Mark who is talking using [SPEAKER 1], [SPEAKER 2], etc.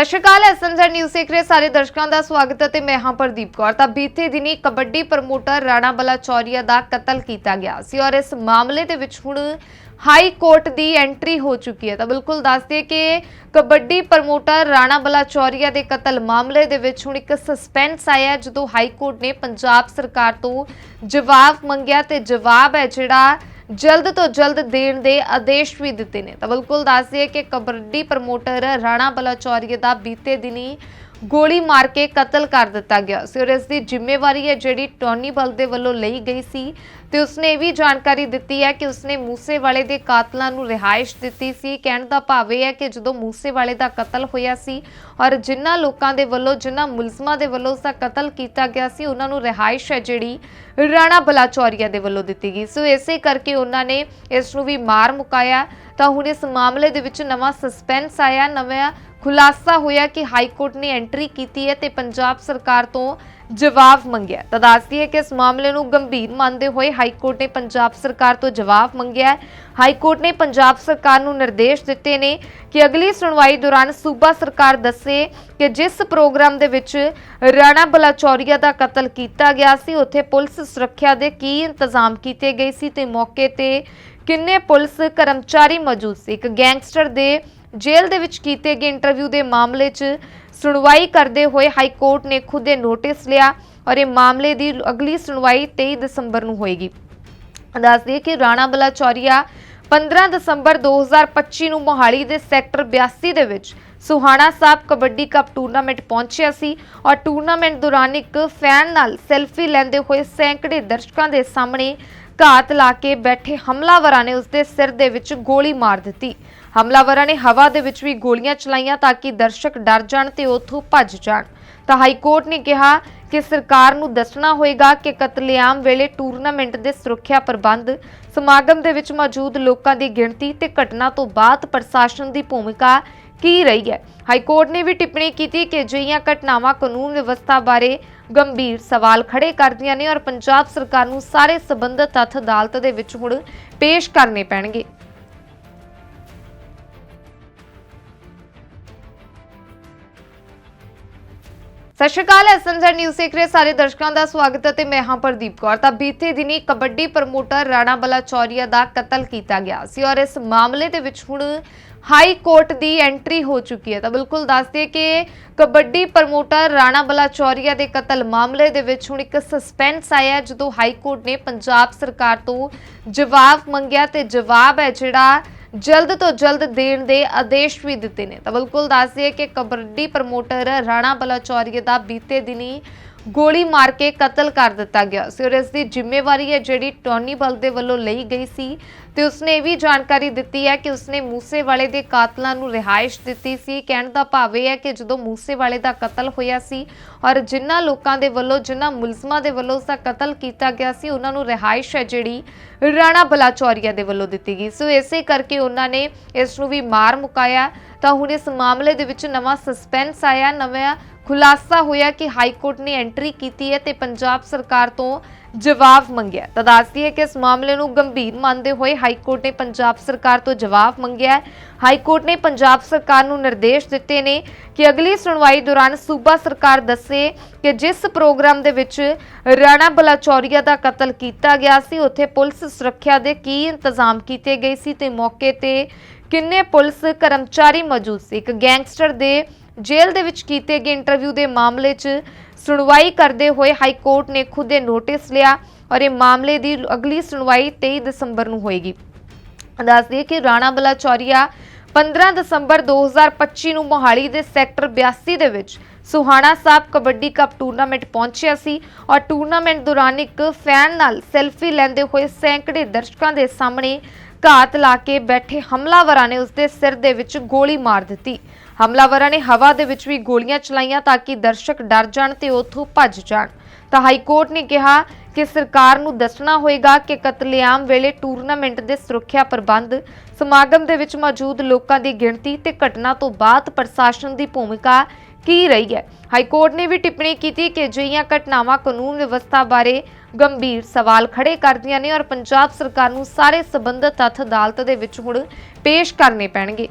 [SPEAKER 1] ਸਤਿ ਸ਼੍ਰੀ ਅਕਾਲ SMZ news ਦੇਖ ਰਹੇ ਸਾਰੇ ਦਰਸ਼ਕਾਂ ਦਾ ਸਵਾਗਤ ਹੈ ਤੇ ਮੈਂ ਹਾਂ ਪ੍ਰਦੀਪ ਕੌਰ। ਤਾਂ ਬੀਤੇ ਦਿਨੀ ਕਬੱਡੀ ਪ੍ਰਮੋਟਰ ਰਾਣਾ ਬਲਾ ਚੌਰੀਆ ਦਾ ਕਤਲ ਕੀਤਾ ਗਿਆ ਸੀ ਔਰ ਇਸ ਮਾਮਲੇ ਦੇ ਵਿੱਚ ਹੁਣ ਹਾਈ ਕੋਰਟ ਦੀ ਐਂਟਰੀ ਹੋ ਚੁੱਕੀ ਹੈ। ਤਾਂ ਬਿਲਕੁਲ ਦੱਸ ਦਈਏ ਕਿ ਕਬੱਡੀ ਪ੍ਰਮੋਟਰ ਰਾਣਾ ਬਲਾ ਚੌਰੀਆ ਦੇ ਕਤਲ ਮਾਮਲੇ ਦੇ ਵਿੱਚ ਹੁਣ ਇੱਕ ਸਸਪੈਂਸ ਆਇਆ ਜਦੋਂ ਹਾਈ ਕੋਰਟ ਨੇ ਪੰਜਾਬ ਸਰਕਾਰ ਤੋਂ ਜਵਾਬ ਮੰਗਿਆ ਤੇ ਜਵਾਬ ਹੈ ਜਿਹੜਾ ਜਲਦ ਤੋਂ ਜਲਦ ਦੇਣ ਦੇ ਆਦੇਸ਼ ਵੀ ਦਿੱਤੇ ਨੇ। ਤਾਂ ਬਿਲਕੁਲ ਦੱਸ ਦਈਏ ਕਿ ਕਬੱਡੀ ਪ੍ਰਮੋਟਰ ਰਾਣਾ ਬਲਾਚੌਰੀਆ ਦਾ ਬੀਤੇ ਦਿਨੀ ਗੋਲੀ ਮਾਰ ਕੇ ਕਤਲ ਕਰ ਦਿੱਤਾ ਗਿਆ। ਸੀ ਔਰ ਇਸ ਦੀ ਜ਼ਿੰਮੇਵਾਰੀ ਹੈ ਜਿਹੜੀ ਟੌਨੀ ਬਲ ਦੇ ਵੱਲੋਂ ਲਈ ਗਈ ਸੀ। ਤੇ ਉਸਨੇ ਇਹ ਵੀ ਜਾਣਕਾਰੀ ਦਿੱਤੀ ਹੈ ਕਿ ਉਸਨੇ ਮੂਸੇਵਾਲੇ ਦੇ ਕਾਤਲਾਂ ਨੂੰ ਰਿਹਾਇਸ਼ ਦਿੱਤੀ ਸੀ। ਕਹਿਣ ਦਾ ਭਾਵ ਇਹ ਹੈ ਕਿ ਜਦੋਂ ਮੂਸੇਵਾਲੇ ਦਾ ਕਤਲ ਹੋਇਆ ਸੀ ਔਰ ਜਿਨ੍ਹਾਂ ਲੋਕਾਂ ਦੇ ਵੱਲੋਂ ਜਿਨ੍ਹਾਂ ਮੁਲਜ਼ਮਾਂ ਦੇ ਵੱਲੋਂ ਉਸਦਾ ਕਤਲ ਕੀਤਾ ਗਿਆ ਸੀ, ਉਹਨਾਂ ਨੂੰ ਰਿਹਾਇਸ਼ ਹੈ ਜਿਹੜੀ ਰਾਣਾ ਬਲਾਚੌਰੀਆ ਦੇ ਵੱਲੋਂ ਦਿੱਤੀ ਗਈ। ਸੋ ਇਸੇ ਕਰਕੇ ਉਹਨਾਂ ਨੇ ਇਸ ਨੂੰ ਵੀ ਮਾਰ ਮੁਕਾਇਆ। ਤਾਂ ਹੁਣ ਇਸ ਮਾਮਲੇ ਦੇ ਵਿੱਚ ਨਵਾਂ ਸਸਪੈਂਸ ਆਇਆ, ਨਵਾਂ ਖੁਲਾਸਾ ਹੋਇਆ ਕਿ ਹਾਈ ਕੋਰਟ ਨੇ ਐਂਟਰੀ ਕੀਤੀ ਹੈ ਤੇ ਪੰਜਾਬ ਸਰਕਾਰ ਤੋਂ ਜਵਾਬ ਮੰਗਿਆ ਤਾਂ ਦੱਸਦੀ ਹੈ ਕਿ ਇਸ ਮਾਮਲੇ ਨੂੰ ਗੰਭੀਰ ਮੰਨਦੇ ਹੋਏ ਹਾਈ ਕੋਰਟ ਨੇ ਪੰਜਾਬ ਸਰਕਾਰ ਤੋਂ ਜਵਾਬ ਮੰਗਿਆ ਹੈ। ਹਾਈ ਕੋਰਟ ਨੇ ਪੰਜਾਬ ਸਰਕਾਰ ਨੂੰ ਨਿਰਦੇਸ਼ ਦਿੱਤੇ ਨੇ ਕਿ ਅਗਲੀ ਸੁਣਵਾਈ ਦੌਰਾਨ ਸੂਬਾ ਸਰਕਾਰ ਦੱਸੇ ਕਿ ਜਿਸ ਪ੍ਰੋਗਰਾਮ ਦੇ ਵਿੱਚ ਰਾਣਾ ਬਲਾਚੌਰੀਆ ਦਾ ਕਤਲ ਕੀਤਾ ਗਿਆ ਸੀ, ਉੱਥੇ ਪੁਲਿਸ ਸੁਰੱਖਿਆ ਦੇ ਕੀ ਇੰਤਜ਼ਾਮ ਕੀਤੇ ਗਏ ਸੀ ਤੇ ਮੌਕੇ ਤੇ ਕਿੰਨੇ ਪੁਲਿਸ ਕਰਮਚਾਰੀ ਮੌਜੂਦ ਸੀ। ਇੱਕ ਗੈਂਗਸਟਰ ਦੇ ਜੇਲ੍ਹ ਦੇ ਵਿੱਚ ਕੀਤੇ ਗਏ ਇੰਟਰਵਿਊ ਦੇ ਮਾਮਲੇ 'ਚ ਸੁਣਵਾਈ ਕਰਦੇ ਹੋਏ ਹਾਈ ਕੋਰਟ ਨੇ ਖੁਦ ਇਹ ਨੋਟਿਸ ਲਿਆ ਔਰ ਇਹ ਮਾਮਲੇ ਦੀ ਅਗਲੀ ਸੁਣਵਾਈ 23 ਦਸੰਬਰ ਨੂੰ ਹੋਏਗੀ। ਦੱਸ ਦਈਏ ਕਿ ਰਾਣਾ ਬਲਾਚੌਰੀਆ 15 ਦਸੰਬਰ 2025 ਨੂੰ ਮੋਹਾਲੀ ਦੇ ਸੈਕਟਰ 82 ਦੇ ਵਿੱਚ ਸੁਹਾਣਾ ਸਾਹਿਬ ਕਬੱਡੀ ਕੱਪ ਟੂਰਨਾਮੈਂਟ ਪਹੁੰਚਿਆ ਸੀ ਔਰ ਟੂਰਨਾਮੈਂਟ ਦੌਰਾਨ ਇੱਕ ਫੈਨ ਨਾਲ ਸੈਲਫੀ ਲੈਂਦੇ ਹੋਏ ਸੈਂਕੜੇ ਦਰਸ਼ਕਾਂ ਦੇ ਸਾਹਮਣੇ ਘਾਤ ਲਾ ਕੇ ਬੈਠੇ ਹਮਲਾਵਰਾਂ ਨੇ ਉਸਦੇ ਸਿਰ ਦੇ ਵਿੱਚ ਗੋਲੀ ਮਾਰ ਦਿੱਤੀ। ਹਮਲਾਵਰਾਂ ਨੇ ਹਵਾ ਦੇ ਵਿੱਚ ਵੀ ਗੋਲੀਆਂ ਚਲਾਈਆਂ ਤਾਂ ਕਿ ਦਰਸ਼ਕ ਡਰ ਜਾਣ ਤੇ ਉੱਥੋਂ ਭੱਜ ਜਾਣ। ਤਾਂ ਹਾਈ ਕੋਰਟ ਨੇ ਕਿਹਾ ਕਿ ਸਰਕਾਰ ਨੂੰ ਦੱਸਣਾ ਹੋਏਗਾ ਕਿ ਕਤਲੇਆਮ ਵੇਲੇ ਟੂਰਨਾਮੈਂਟ ਦੇ ਸੁਰੱਖਿਆ ਪ੍ਰਬੰਧ, ਸਮਾਗਮ ਦੇ ਵਿੱਚ ਮੌਜੂਦ ਲੋਕਾਂ ਦੀ ਗਿਣਤੀ ਤੇ ਘਟਨਾ ਤੋਂ ਬਾਅਦ ਪ੍ਰਸ਼ਾਸਨ ਦੀ ਭੂਮਿਕਾ ਕੀ ਰਹੀ ਹੈ। ਹਾਈ ਕੋਰਟ ਨੇ ਵੀ ਟਿੱਪਣੀ ਕੀਤੀ ਕਿ ਅਜਿਹੀਆਂ ਘਟਨਾਵਾਂ ਕਾਨੂੰਨ ਵਿਵਸਥਾ ਬਾਰੇ ਗੰਭੀਰ ਸਵਾਲ ਖੜੇ ਕਰਦੀਆਂ ਨੇ ਔਰ ਪੰਜਾਬ ਸਰਕਾਰ ਨੂੰ ਸਾਰੇ ਸਬੰਧਤ ਤੱਥ ਅਦਾਲਤ ਦੇ ਵਿੱਚ ਹੁਣ ਪੇਸ਼ ਕਰਨੇ ਪੈਣਗੇ। ਸਤਿ ਸ਼੍ਰੀ ਅਕਾਲ ਐਸਐਮਜ਼ੈਡ ਨਿਊਜ਼ ਦੇਖ ਰਹੇ ਸਾਰੇ ਦਰਸ਼ਕਾਂ ਦਾ ਸਵਾਗਤ ਹੈ ਤੇ ਮੈਂ ਹਾਂ ਪ੍ਰਦੀਪ ਕੌਰ। ਤਾਂ ਬੀਤੇ ਦਿਨੀ ਕਬੱਡੀ ਪ੍ਰਮੋਟਰ ਰਾਣਾ ਬਲਾ ਚੌਰੀਆ ਦਾ ਕਤਲ ਕੀਤਾ ਗਿਆ ਸੀ ਔਰ ਇਸ ਮਾਮਲੇ ਦੇ ਵਿੱਚ ਹੁਣ ਹਾਈ ਕੋਰਟ ਦੀ ਐਂਟਰੀ ਹੋ ਚੁੱਕੀ ਹੈ। ਤਾਂ ਬਿਲਕੁਲ ਦੱਸ ਦਈਏ ਕਿ ਕਬੱਡੀ ਪ੍ਰਮੋਟਰ ਰਾਣਾ ਬਲਾ ਚੌਰੀਆ ਦੇ ਕਤਲ ਮਾਮਲੇ ਦੇ ਵਿੱਚ ਹੁਣ ਇੱਕ ਸਸਪੈਂਸ ਆਇਆ ਜਦੋਂ ਹਾਈ ਕੋਰਟ ਨੇ ਪੰਜਾਬ ਸਰਕਾਰ ਤੋਂ ਜਵਾਬ ਮੰਗਿਆ ਤੇ ਜਵਾਬ ਹੈ ਜਿਹੜਾ ਜਲਦ ਤੋਂ ਜਲਦ ਦੇਣ ਦੇ ਆਦੇਸ਼ ਵੀ ਦਿੱਤੇ ਨੇ। ਤਾਂ ਬਿਲਕੁਲ ਦੱਸ ਦਈਏ ਕਿ ਕਬੱਡੀ ਪ੍ਰਮੋਟਰ ਰਾਣਾ ਬਲਾਚੌਰੀਆ ਦਾ ਬੀਤੇ ਦਿਨੀ ਗੋਲੀ ਮਾਰ ਕੇ ਕਤਲ ਕਰ ਦਿੱਤਾ ਗਿਆ। ਸੀ ਔਰ ਇਸ ਦੀ ਜ਼ਿੰਮੇਵਾਰੀ ਹੈ ਜਿਹੜੀ ਟੌਨੀ ਬਲ ਦੇ ਵੱਲੋਂ ਲਈ ਗਈ ਸੀ। ਤੇ ਉਸਨੇ ਇਹ ਵੀ ਜਾਣਕਾਰੀ ਦਿੱਤੀ ਹੈ ਕਿ ਉਸਨੇ ਮੂਸੇਵਾਲੇ ਦੇ ਕਾਤਲਾਂ ਨੂੰ ਰਿਹਾਇਸ਼ ਦਿੱਤੀ ਸੀ। ਕਹਿਣ ਦਾ ਭਾਵ ਇਹ ਹੈ ਕਿ ਜਦੋਂ ਮੂਸੇਵਾਲੇ ਦਾ ਕਤਲ ਹੋਇਆ ਸੀ ਔਰ ਜਿਨ੍ਹਾਂ ਲੋਕਾਂ ਦੇ ਵੱਲੋਂ, ਜਿਨ੍ਹਾਂ ਮੁਲਜ਼ਮਾਂ ਦੇ ਵੱਲੋਂ ਉਸਦਾ ਕਤਲ ਕੀਤਾ ਗਿਆ ਸੀ, ਉਹਨਾਂ ਨੂੰ ਰਿਹਾਇਸ਼ ਹੈ ਜਿਹੜੀ ਰਾਣਾ ਬਲਾਚੌਰੀਆ ਦੇ ਵੱਲੋਂ ਦਿੱਤੀ ਗਈ। ਸੋ ਇਸੇ ਕਰਕੇ ਉਹਨਾਂ ਨੇ ਇਸ ਨੂੰ ਵੀ ਮਾਰ ਮੁਕਾਇਆ। ਤਾਂ ਹੁਣ ਇਸ ਮਾਮਲੇ ਦੇ ਵਿੱਚ ਨਵਾਂ ਸਸਪੈਂਸ ਆਇਆ, ਨਵਾਂ ਖੁਲਾਸਾ ਹੋਇਆ ਕਿ ਹਾਈ ਕੋਰਟ ਨੇ ਐਂਟਰੀ ਕੀਤੀ ਹੈ ਤੇ ਪੰਜਾਬ ਸਰਕਾਰ ਤੋਂ ਜਵਾਬ ਮੰਗਿਆ ਤਾਂ ਦੱਸਦੀ ਹੈ ਕਿ ਇਸ ਮਾਮਲੇ ਨੂੰ ਗੰਭੀਰ ਮੰਨਦੇ ਹੋਏ ਹਾਈ ਕੋਰਟ ਨੇ ਪੰਜਾਬ ਸਰਕਾਰ ਤੋਂ ਜਵਾਬ ਮੰਗਿਆ ਹੈ। ਹਾਈ ਕੋਰਟ ਨੇ ਪੰਜਾਬ ਸਰਕਾਰ ਨੂੰ ਨਿਰਦੇਸ਼ ਦਿੱਤੇ ਨੇ ਕਿ ਅਗਲੀ ਸੁਣਵਾਈ ਦੌਰਾਨ ਸੂਬਾ ਸਰਕਾਰ ਦੱਸੇ ਕਿ ਜਿਸ ਪ੍ਰੋਗਰਾਮ ਦੇ ਵਿੱਚ ਰਾਣਾ ਬਲਾਚੌਰੀਆ ਦਾ ਕਤਲ ਕੀਤਾ ਗਿਆ ਸੀ, ਉੱਥੇ ਪੁਲਿਸ ਸੁਰੱਖਿਆ ਦੇ ਕੀ ਇੰਤਜ਼ਾਮ ਕੀਤੇ ਗਏ ਸੀ ਤੇ ਮੌਕੇ ਤੇ ਕਿੰਨੇ ਪੁਲਿਸ ਕਰਮਚਾਰੀ ਮੌਜੂਦ ਸੀ। ਇੱਕ ਗੈਂਗਸਟਰ ਦੇ ਜੇਲ੍ਹ ਦੇ ਵਿੱਚ ਕੀਤੇ ਗਏ ਇੰਟਰਵਿਊ ਦੇ ਮਾਮਲੇ 'ਚ ਸੁਣਵਾਈ ਕਰਦੇ ਹੋਏ ਹਾਈ ਕੋਰਟ ਨੇ ਖੁਦ ਇਹ ਨੋਟਿਸ ਲਿਆ ਔਰ ਇਹ ਮਾਮਲੇ ਦੀ ਅਗਲੀ ਸੁਣਵਾਈ 23 ਦਸੰਬਰ ਨੂੰ ਹੋਏਗੀ। ਦੱਸ ਦਈਏ ਕਿ ਰਾਣਾ ਬਲਾਚੌਰੀਆ 15 ਦਸੰਬਰ 2025 ਨੂੰ ਮੋਹਾਲੀ ਦੇ ਸੈਕਟਰ 82 ਦੇ ਵਿੱਚ ਸੁਹਾਣਾ ਸਾਹਿਬ ਕਬੱਡੀ ਕੱਪ ਟੂਰਨਾਮੈਂਟ ਪਹੁੰਚਿਆ ਸੀ ਔਰ ਟੂਰਨਾਮੈਂਟ ਦੌਰਾਨ ਇੱਕ ਫੈਨ ਨਾਲ ਸੈਲਫੀ ਲੈਂਦੇ ਹੋਏ ਸੈਂਕੜੇ ਦਰਸ਼ਕਾਂ ਦੇ ਸਾਹਮਣੇ ਘਾਤ ਲਾ ਕੇ ਬੈਠੇ ਹਮਲਾਵਰਾਂ ਨੇ ਉਸਦੇ ਸਿਰ ਦੇ ਵਿੱਚ ਗੋਲੀ ਮਾਰ ਦਿੱਤੀ। ਹਮਲਾਵਰਾਂ ਨੇ ਹਵਾ ਦੇ ਵਿੱਚ ਵੀ ਗੋਲੀਆਂ ਚਲਾਈਆਂ ਤਾਂ ਕਿ ਦਰਸ਼ਕ ਡਰ ਜਾਣ ਤੇ ਉੱਥੋਂ ਭੱਜ ਜਾਣ। ਤਾਂ ਹਾਈ ਕੋਰਟ ਨੇ ਕਿਹਾ ਕਿ ਸਰਕਾਰ ਨੂੰ ਦੱਸਣਾ ਹੋਏਗਾ ਕਿ ਕਤਲੇਆਮ ਵੇਲੇ ਟੂਰਨਾਮੈਂਟ ਦੇ ਸੁਰੱਖਿਆ ਪ੍ਰਬੰਧ, ਸਮਾਗਮ ਦੇ ਵਿੱਚ ਮੌਜੂਦ ਲੋਕਾਂ ਦੀ ਗਿਣਤੀ ਤੇ ਘਟਨਾ ਤੋਂ ਬਾਅਦ ਪ੍ਰਸ਼ਾਸਨ ਦੀ ਭੂਮਿਕਾ ਕੀ ਰਹੀ ਹੈ। ਹਾਈ ਕੋਰਟ ਨੇ ਵੀ ਟਿੱਪਣੀ ਕੀਤੀ ਕਿ ਅਜਿਹੀਆਂ ਘਟਨਾਵਾਂ ਕਾਨੂੰਨ ਵਿਵਸਥਾ ਬਾਰੇ ਗੰਭੀਰ ਸਵਾਲ ਖੜੇ ਕਰਦੀਆਂ ਨੇ ਔਰ ਪੰਜਾਬ ਸਰਕਾਰ ਨੂੰ ਸਾਰੇ ਸਬੰਧਤ ਤੱਥ ਅਦਾਲਤ ਦੇ ਵਿੱਚ ਹੁਣ ਪੇਸ਼ ਕਰਨੇ ਪੈਣਗੇ।